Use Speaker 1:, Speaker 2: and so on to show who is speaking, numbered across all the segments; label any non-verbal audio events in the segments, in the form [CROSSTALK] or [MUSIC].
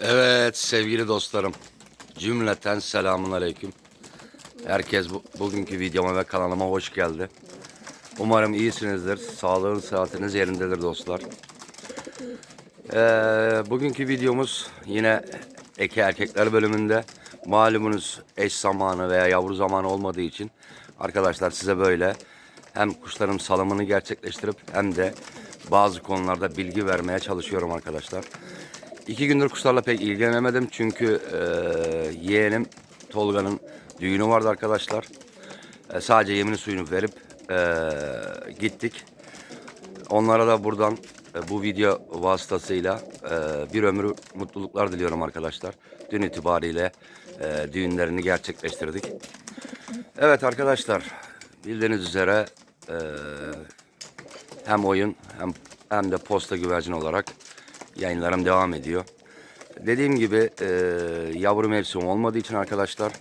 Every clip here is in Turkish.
Speaker 1: Evet sevgili dostlarım. Cümleten selamun aleyküm. Herkes bu, bugünkü videoma ve kanalıma hoş geldi. Umarım iyisinizdir. Sağlığınız, sıhhatiniz yerindedir dostlar. Ee, bugünkü videomuz yine eke erkekler bölümünde. Malumunuz eş zamanı veya yavru zamanı olmadığı için arkadaşlar size böyle hem kuşların salımını gerçekleştirip hem de bazı konularda bilgi vermeye çalışıyorum arkadaşlar. İki gündür kuşlarla pek ilgilenemedim çünkü e, yeğenim Tolga'nın düğünü vardı arkadaşlar. E, sadece yemini suyunu verip e, gittik. Onlara da buradan e, bu video vasıtasıyla e, bir ömür mutluluklar diliyorum arkadaşlar. Dün itibariyle e, düğünlerini gerçekleştirdik. Evet arkadaşlar bildiğiniz üzere e, hem oyun hem hem de posta güvercin olarak yayınlarım devam ediyor. Dediğim gibi e, yavru mevsim olmadığı için arkadaşlar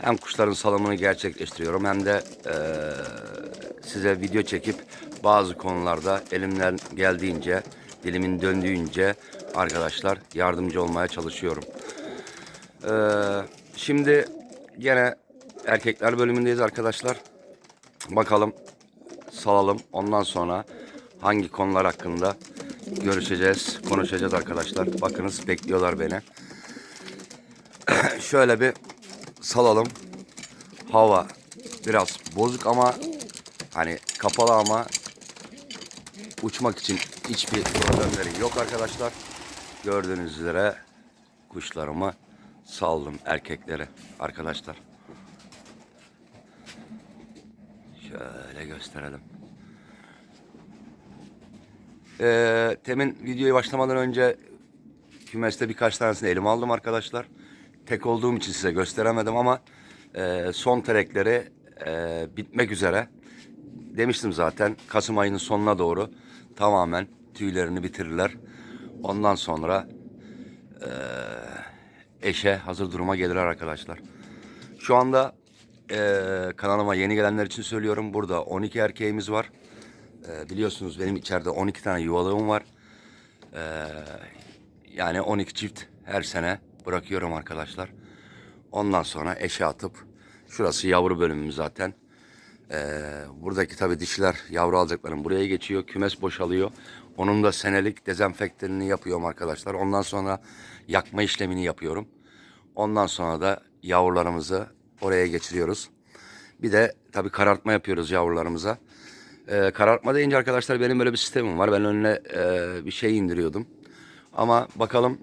Speaker 1: hem kuşların salımını gerçekleştiriyorum hem de e, size video çekip bazı konularda elimden geldiğince dilimin döndüğünce arkadaşlar yardımcı olmaya çalışıyorum. E, şimdi gene erkekler bölümündeyiz arkadaşlar. Bakalım salalım. Ondan sonra hangi konular hakkında görüşeceğiz, konuşacağız arkadaşlar. Bakınız bekliyorlar beni. [CLEARS THROAT] Şöyle bir salalım. Hava biraz bozuk ama hani kapalı ama uçmak için hiçbir problemleri yok arkadaşlar. Gördüğünüz üzere kuşlarımı saldım erkekleri arkadaşlar. Şöyle gösterelim. Ee, temin videoya başlamadan önce kümeste birkaç tanesini elime aldım arkadaşlar. Tek olduğum için size gösteremedim ama e, son terekleri e, bitmek üzere. Demiştim zaten Kasım ayının sonuna doğru tamamen tüylerini bitirirler. Ondan sonra e, eşe hazır duruma gelirler arkadaşlar. Şu anda e, kanalıma yeni gelenler için söylüyorum. Burada 12 erkeğimiz var. Ee, biliyorsunuz benim içeride 12 tane yuvalığım var. Ee, yani 12 çift her sene bırakıyorum arkadaşlar. Ondan sonra eşe atıp şurası yavru bölümüm zaten. Ee, buradaki tabi dişiler yavru alacaklarım buraya geçiyor. Kümes boşalıyor. Onun da senelik dezenfektanını yapıyorum arkadaşlar. Ondan sonra yakma işlemini yapıyorum. Ondan sonra da yavrularımızı oraya geçiriyoruz. Bir de tabi karartma yapıyoruz yavrularımıza. Ee, karartma deyince arkadaşlar benim böyle bir sistemim var. Ben önüne e, bir şey indiriyordum. Ama bakalım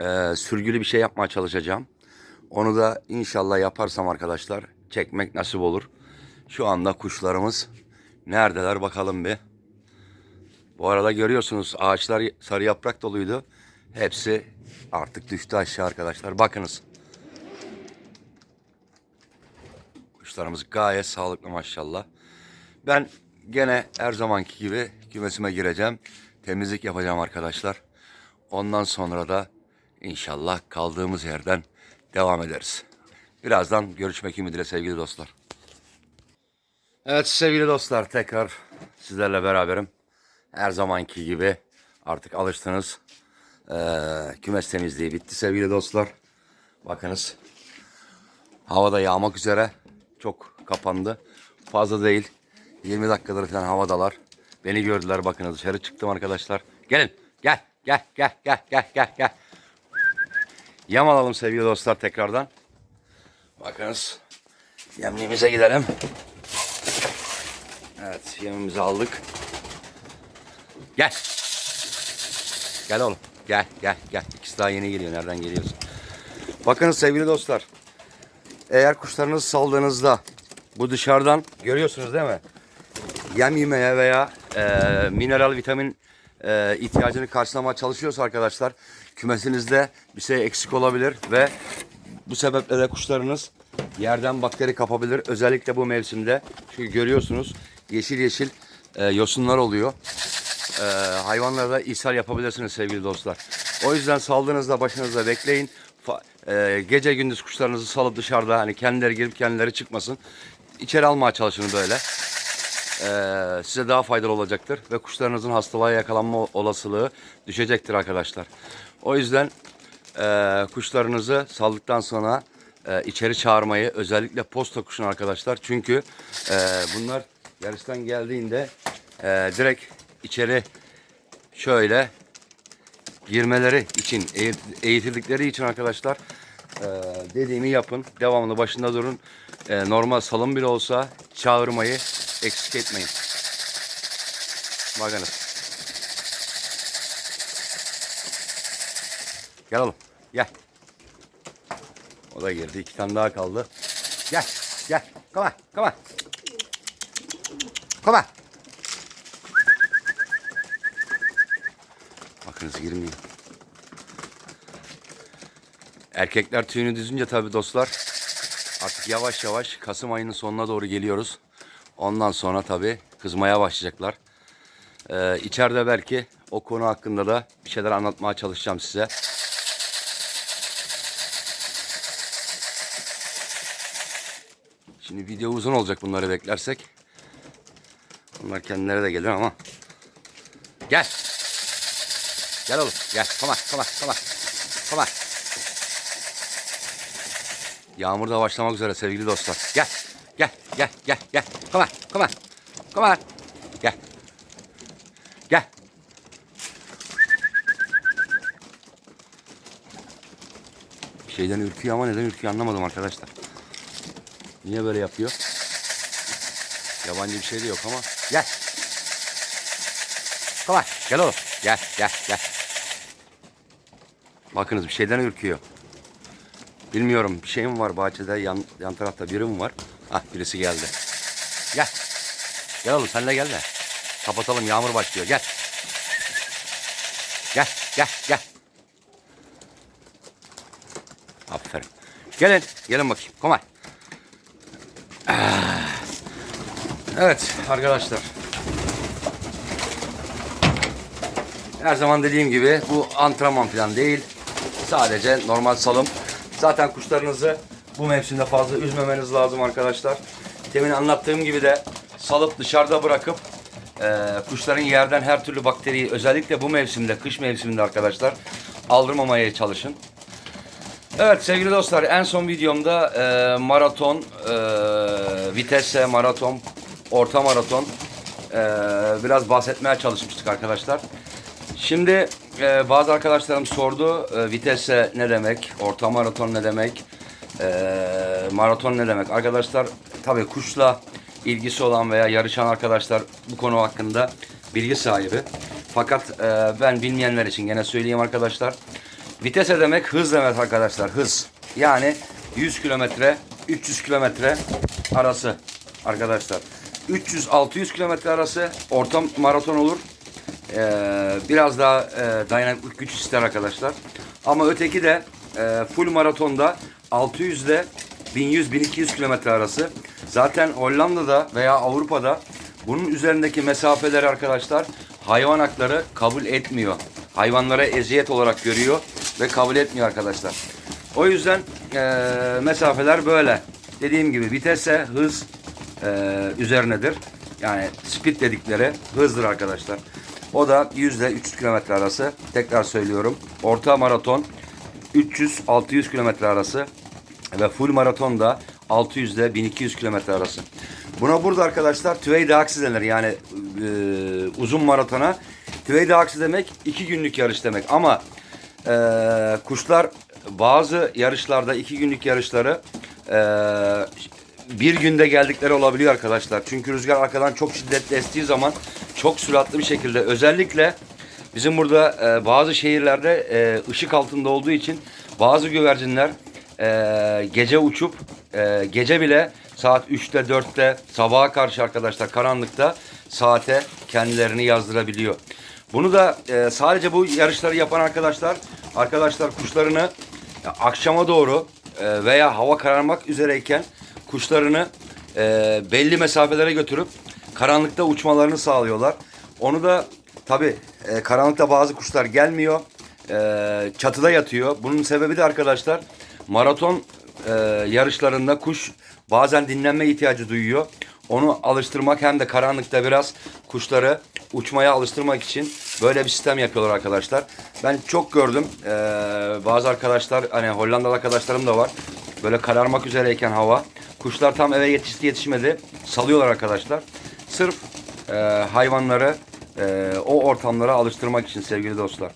Speaker 1: e, sürgülü bir şey yapmaya çalışacağım. Onu da inşallah yaparsam arkadaşlar çekmek nasip olur. Şu anda kuşlarımız neredeler bakalım bir. Bu arada görüyorsunuz ağaçlar sarı yaprak doluydu. Hepsi artık düştü aşağı arkadaşlar. Bakınız. Kuşlarımız gayet sağlıklı maşallah. Ben gene her zamanki gibi kümesime gireceğim. Temizlik yapacağım arkadaşlar. Ondan sonra da inşallah kaldığımız yerden devam ederiz. Birazdan görüşmek ümidiyle sevgili dostlar. Evet sevgili dostlar tekrar sizlerle beraberim. Her zamanki gibi artık alıştınız. Ee, kümes temizliği bitti sevgili dostlar. Bakınız havada yağmak üzere. Çok kapandı. Fazla değil. 20 dakikadır falan havadalar. Beni gördüler bakın dışarı çıktım arkadaşlar. Gelin gel gel gel gel gel gel gel. Yem alalım sevgili dostlar tekrardan. Bakınız yemliğimize gidelim. Evet yemimizi aldık. Gel. Gel oğlum. Gel gel gel. İkisi daha yeni geliyor. Nereden geliyorsun? Bakınız sevgili dostlar. Eğer kuşlarınızı saldığınızda bu dışarıdan görüyorsunuz değil mi? Yem yemeye veya e, mineral vitamin e, ihtiyacını karşılamaya çalışıyorsa arkadaşlar kümesinizde bir şey eksik olabilir ve bu sebeple de kuşlarınız yerden bakteri kapabilir. Özellikle bu mevsimde çünkü görüyorsunuz yeşil yeşil e, yosunlar oluyor. E, hayvanlara da ishal yapabilirsiniz sevgili dostlar. O yüzden saldığınızda başınızda bekleyin. Fa, e, gece gündüz kuşlarınızı salıp dışarıda hani kendileri girip kendileri çıkmasın. İçeri almaya çalışın böyle. E, size daha faydalı olacaktır ve kuşlarınızın hastalığa yakalanma olasılığı düşecektir arkadaşlar. O yüzden e, kuşlarınızı saldıktan sonra e, içeri çağırmayı özellikle posta kuşun arkadaşlar. Çünkü e, bunlar yarıştan geldiğinde e, direkt içeri şöyle girmeleri için eğit- eğitildikleri için arkadaşlar e, dediğimi yapın. Devamlı başında durun. E, normal salım bile olsa çağırmayı eksik etmeyin. Bakınız. Gel oğlum. Gel. O da girdi. İki tane daha kaldı. Gel. Gel. Come on. Come on. Come on. Bakınız girmiyor. Erkekler tüyünü düzünce tabii dostlar artık yavaş yavaş Kasım ayının sonuna doğru geliyoruz. Ondan sonra tabii kızmaya başlayacaklar. Ee, içeride belki o konu hakkında da bir şeyler anlatmaya çalışacağım size. Şimdi video uzun olacak bunları beklersek. Bunlar kendileri de gelir ama. Gel. Gel oğlum gel. Come on. Come on. Yağmur da başlamak üzere sevgili dostlar. Gel. Gel, gel, gel, gel. Come on, come on. Come on. Gel. Gel. Bir şeyden ürküyor ama neden ürküyor anlamadım arkadaşlar. Niye böyle yapıyor? Yabancı bir şey de yok ama. Gel. Come on. Gel oğlum. Gel, gel, gel. Bakınız bir şeyden ürküyor. Bilmiyorum bir şey mi var bahçede yan, yan tarafta biri mi var? Ah birisi geldi. Gel. Gel oğlum sen de gel de. Kapatalım yağmur başlıyor gel. Gel gel gel. Aferin. Gelin. Gelin bakayım. On. Ah. Evet arkadaşlar. Her zaman dediğim gibi bu antrenman falan değil. Sadece normal salım. Zaten kuşlarınızı bu mevsimde fazla üzmemeniz lazım arkadaşlar. Demin anlattığım gibi de salıp dışarıda bırakıp e, kuşların yerden her türlü bakteriyi özellikle bu mevsimde, kış mevsiminde arkadaşlar aldırmamaya çalışın. Evet sevgili dostlar en son videomda e, maraton, e, vitesse maraton, orta maraton e, biraz bahsetmeye çalışmıştık arkadaşlar. Şimdi e, bazı arkadaşlarım sordu e, vitesse ne demek, orta maraton ne demek, e, maraton ne demek. Arkadaşlar tabii kuşla ilgisi olan veya yarışan arkadaşlar bu konu hakkında bilgi sahibi. Fakat e, ben bilmeyenler için gene söyleyeyim arkadaşlar. Vitese demek hız demek arkadaşlar hız. Yani 100 kilometre 300 kilometre arası arkadaşlar. 300-600 kilometre arası orta maraton olur. Ee, biraz daha e, dayanıklık güç ister arkadaşlar. Ama öteki de e, full maratonda 600 ile 1100-1200 kilometre arası. Zaten Hollanda'da veya Avrupa'da bunun üzerindeki mesafeleri arkadaşlar hayvan hakları kabul etmiyor. Hayvanlara eziyet olarak görüyor ve kabul etmiyor arkadaşlar. O yüzden e, mesafeler böyle. Dediğim gibi vitesse hız e, üzerinedir. Yani speed dedikleri hızdır arkadaşlar. O da 100 ile 300 kilometre arası. Tekrar söylüyorum. Orta maraton 300-600 kilometre arası ve full maraton da 600 ile 1200 kilometre arası. Buna burada arkadaşlar tüvey aksi denir. Yani e, uzun maratona tüvey aksi demek 2 günlük yarış demek. Ama e, kuşlar bazı yarışlarda 2 günlük yarışları e, bir günde geldikleri olabiliyor arkadaşlar. Çünkü rüzgar arkadan çok şiddetli estiği zaman çok süratli bir şekilde özellikle bizim burada e, bazı şehirlerde e, ışık altında olduğu için bazı güvercinler e, gece uçup e, gece bile saat 3'te 4'te sabaha karşı arkadaşlar karanlıkta saate kendilerini yazdırabiliyor. Bunu da e, sadece bu yarışları yapan arkadaşlar arkadaşlar kuşlarını e, akşama doğru e, veya hava kararmak üzereyken kuşlarını e, belli mesafelere götürüp karanlıkta uçmalarını sağlıyorlar. Onu da tabi karanlıkta bazı kuşlar gelmiyor. E, çatıda yatıyor. Bunun sebebi de arkadaşlar maraton e, yarışlarında kuş bazen dinlenme ihtiyacı duyuyor. onu alıştırmak hem de karanlıkta biraz kuşları uçmaya alıştırmak için böyle bir sistem yapıyorlar arkadaşlar. Ben çok gördüm. Ee, bazı arkadaşlar hani Hollandalı arkadaşlarım da var. Böyle kararmak üzereyken hava. Kuşlar tam eve yetişti yetişmedi. Salıyorlar arkadaşlar. Sırf e, hayvanları e, o ortamlara alıştırmak için sevgili dostlar.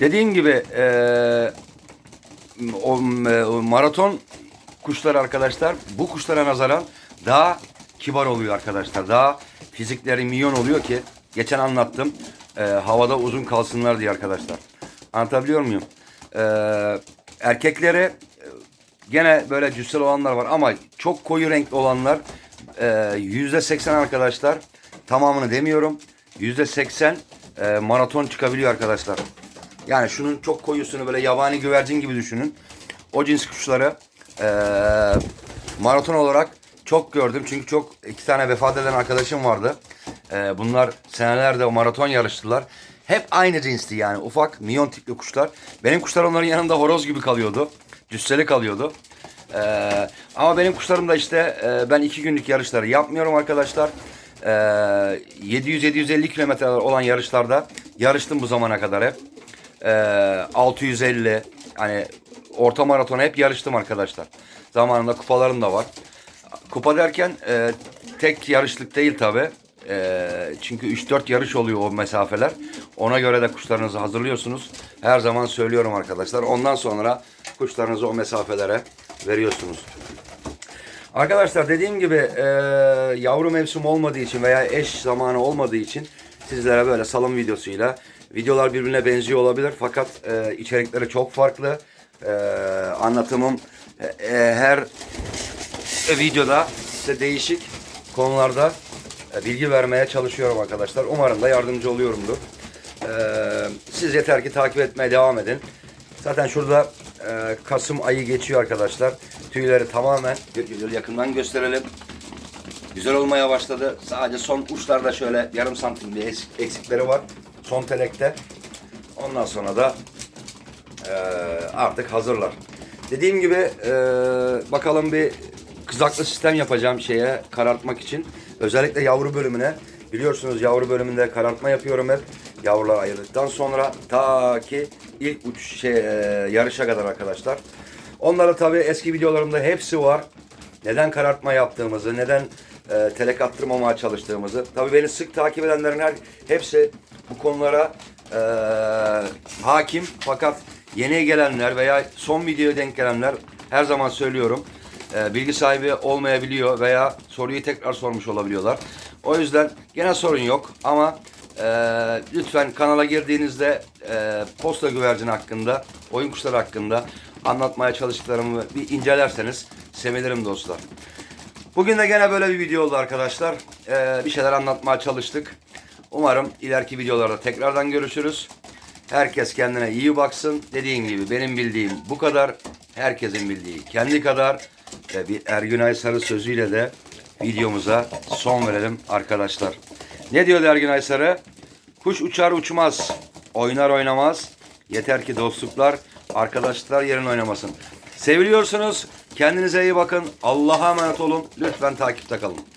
Speaker 1: Dediğim gibi e, e, o maraton kuşlar arkadaşlar bu kuşlara nazaran daha kibar oluyor arkadaşlar. Daha fizikleri milyon oluyor ki geçen anlattım. e, havada uzun kalsınlar diye arkadaşlar. Anlatabiliyor muyum? E, erkekleri e, gene böyle cüssel olanlar var ama çok koyu renkli olanlar e, yüzde seksen arkadaşlar. Tamamını demiyorum. Yüzde seksen maraton çıkabiliyor arkadaşlar. Yani şunun çok koyusunu böyle yabani güvercin gibi düşünün. O cins kuşları e, maraton olarak çok gördüm. Çünkü çok iki tane vefat eden arkadaşım vardı. E, bunlar senelerde o maraton yarıştılar. Hep aynı cinsti yani ufak miyon tipli kuşlar. Benim kuşlar onların yanında horoz gibi kalıyordu. Cüsseli kalıyordu. Ee, ama benim kuşlarım da işte e, ben iki günlük yarışları yapmıyorum arkadaşlar. Ee, 700-750 kilometre olan yarışlarda yarıştım bu zamana kadar hep. Ee, 650 hani orta maratona hep yarıştım arkadaşlar. Zamanında kupalarım da var. Kupa derken e, tek yarışlık değil tabi. çünkü 3-4 yarış oluyor o mesafeler. Ona göre de kuşlarınızı hazırlıyorsunuz. Her zaman söylüyorum arkadaşlar. Ondan sonra kuşlarınızı o mesafelere veriyorsunuz. Arkadaşlar dediğim gibi e, yavru mevsim olmadığı için veya eş zamanı olmadığı için sizlere böyle salım videosuyla videolar birbirine benziyor olabilir fakat e, içerikleri çok farklı. E, anlatımım e, e, her videoda size değişik konularda e, bilgi vermeye çalışıyorum arkadaşlar. Umarım da yardımcı oluyorumdur. E, siz yeter ki takip etmeye devam edin. Zaten şurada e, Kasım ayı geçiyor arkadaşlar. Tüyleri tamamen yakından gösterelim. Güzel olmaya başladı. Sadece son uçlarda şöyle yarım santim bir eksikleri var. Son telekte. Ondan sonra da e, artık hazırlar. Dediğim gibi e, bakalım bir kızaklı sistem yapacağım şeye karartmak için. Özellikle yavru bölümüne. Biliyorsunuz yavru bölümünde karartma yapıyorum hep. Yavrular ayırdıktan sonra ta ki ilk uç şey e, yarışa kadar arkadaşlar. Onları tabii eski videolarımda hepsi var. Neden karartma yaptığımızı, neden e, telek attırmamaya çalıştığımızı. Tabii beni sık takip edenlerin her hepsi bu konulara e, hakim. Fakat yeni gelenler veya son videoya denk gelenler her zaman söylüyorum. e, bilgi sahibi olmayabiliyor veya soruyu tekrar sormuş olabiliyorlar. O yüzden gene sorun yok ama e, lütfen kanala girdiğinizde e, posta güvercini hakkında, oyun kuşları hakkında anlatmaya çalıştıklarımı bir incelerseniz sevinirim dostlar. Bugün de gene böyle bir video oldu arkadaşlar. Ee, bir şeyler anlatmaya çalıştık. Umarım ileriki videolarda tekrardan görüşürüz. Herkes kendine iyi baksın. Dediğim gibi benim bildiğim bu kadar. Herkesin bildiği kendi kadar. Ve bir Ergünay Sarı sözüyle de videomuza son verelim arkadaşlar. Ne diyor Ergünay Sarı? Kuş uçar uçmaz, oynar oynamaz. Yeter ki dostluklar, arkadaşlar yerin oynamasın. Seviliyorsunuz. Kendinize iyi bakın. Allah'a emanet olun. Lütfen takipte kalın.